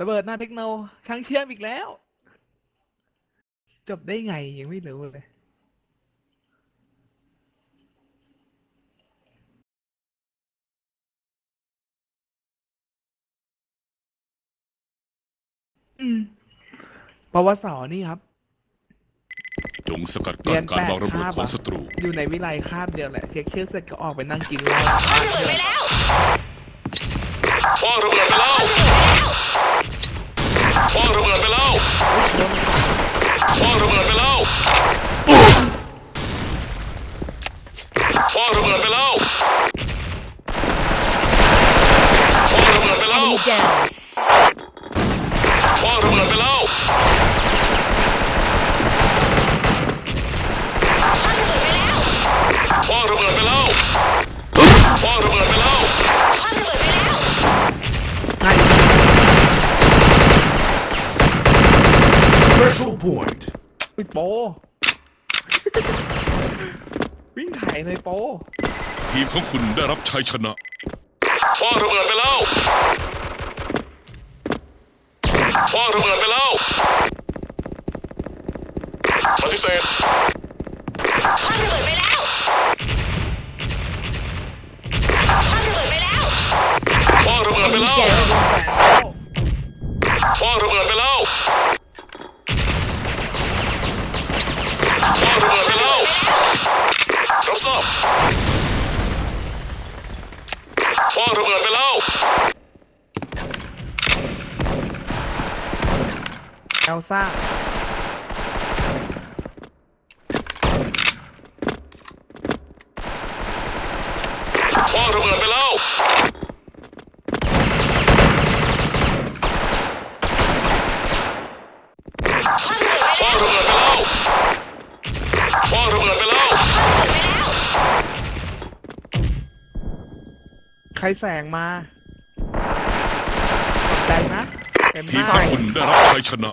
ระเบิดหน้าเทคโนช่างเชื่อมอีกแล้ว จบได้ไงยังไม่รู้เลยอืมปวสนี่ครับ จงสกัดกั้นการวางระเบิดของศัตรู อยู่ในวิไลคาบเดียวแหละเช็คชื่อเสร็จก็ออกไปนั่งกินเหล้าไปแล้ว down. คว้างระเบิดไปแล้วคว้างระเบิดไปแล้วคว้างระเบิดไปแล้วง่าย Special point. ปิดโป วิ่งถ่ายเลยโป ทีมของคุณได้รับชัยชนะคว้างระเบิดไปแล้ว คว้างระเบิดไปแล้วปฏิเสธคว้างระเบิดไป Enemy แล้ว down. คว้างระเบิดไปแล้วคว้างระเบิดไปแล้ว รับทราบคว้างระเบิดไปแล้ว เอลซ่าคว้างระเบิดไปแล้วคว้างระเบิดไปแล้วคว้างระเบิดไปแล้ว ใครแสงมาแดงนะเต็มหทีมน้าของคุณได้รับชัยชนะ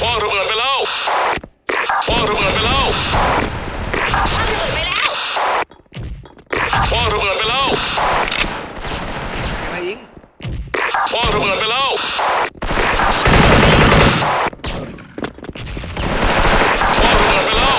คว้างระเบิดไปแล้วคว้างระเบิดไปแล้วคว้างระเบิดไปแล้ว อะไรยิง คว้างระเบิดไปแล้วคว้างระเบิดไปแล้ว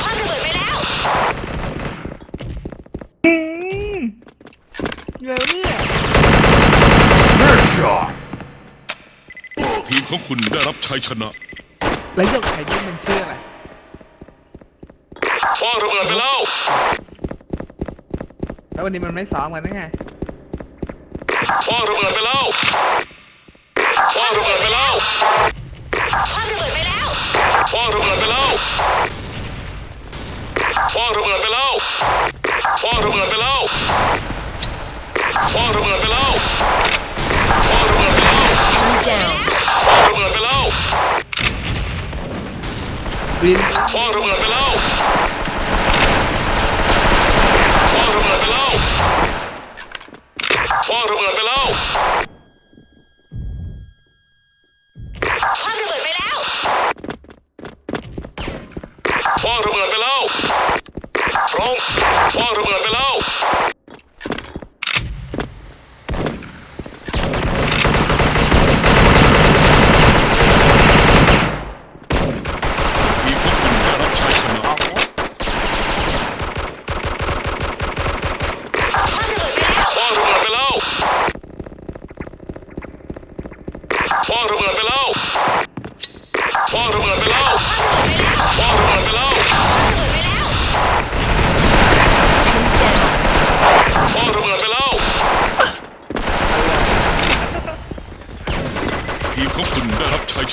คว้างระเบิดไปแล้ว อืม เร็วเนี่ย Headshot. ทีมของคุณได้รับชัยชนะ แล้วหยกไข่ยิงมันชื่ออะไร คว้างระเบิดไปแล้ว แล้ววันนี้มันไม่ซ้อมกันได้ไง คว้างระเบิดไปแล้ว คว้างระเบิดไปแล้ว คว้างระเบิดไปแล้ว คว้างระเบิดไปแล้ว คว้างระเบิดไปแล้ว คว้างระเบิดไปแล้ว คว้างระเบิดไปแล้วคว้างระเบิดไปแล้ว Enemy down. คว้างระเบิดไปแล้ววินคว้างระเบิดไปแล้วคว้างระเบิดไปแล้วคว้างระเบิดไปแล้วคว้างระเบิดไปแล้วพร้อมคว้างระเบิดไปแล้วทีมของคุณได้รับชัยชนะ ออกแล้ว คว้างระเบิดไปแล้วคว้างระเบิดไปแล้วคว้างระเบิดไปแล้วคว้างระเบิดไปแล้วคว้าง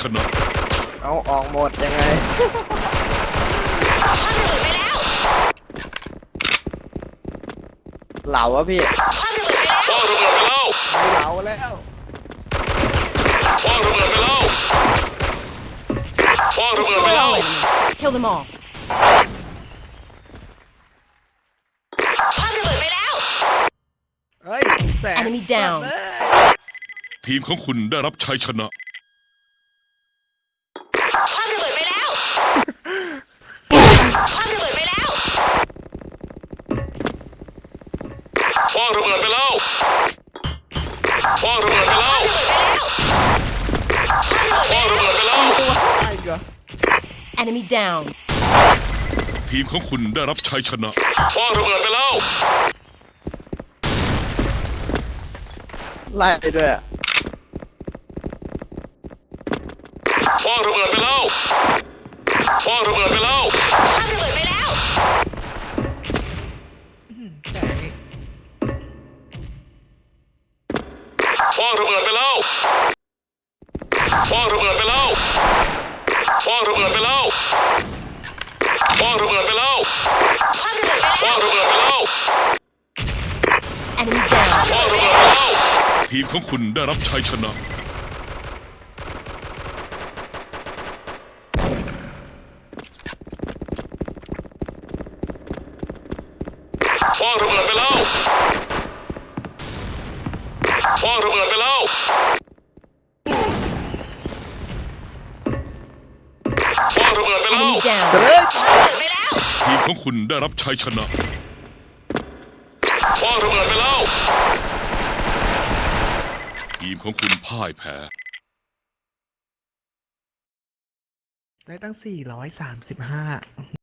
ชัยชนะ เอาออกหมดยังไงเหลาวะพี่คว้างระเบิดไปแล้วไม่เหลาแล้วคว้างระเบิดไปแล้วคว้างระเบิดไป Destroy แล้ว all enemies. Kill them all. คว้างระเบิดไปแล้ว เฮ้ยแสง Enemy down เลยทีมของคุณได้รับชัยชนะางระเบิดไปแล้วคว้างระเบิดไปแล้วคว้างระเบิดไปแล้วตัวตายอีกเหรอ Enemy down. ทีมของคุณได้รับชัยชนะคว้างระเบิดไปแล้วไล่ด้วยอะคว้างระเบิดไปแล้วคว้างระเบิดไป คว้างระเบิดไปแล้วคว้างระเบิดไปแล้วคว้างระเบิดไปแล้วคว้างระเบิดไปแล้วคว้างระเบิดไปแล้ว Enemy down. คว้างระเบิดไปแล้วทีมของคุณได้รับชัยชนะ คว้างระเบิดไปแล้ว พ่อระเบิดไปแล้ว พ่อระเบิดไปแล้วทีมของคุณได้รับชัยชนะ พ่อระเบิดไปแล้ว ทีมของคุณพ่ายแพ้ ได้ตั้ง 435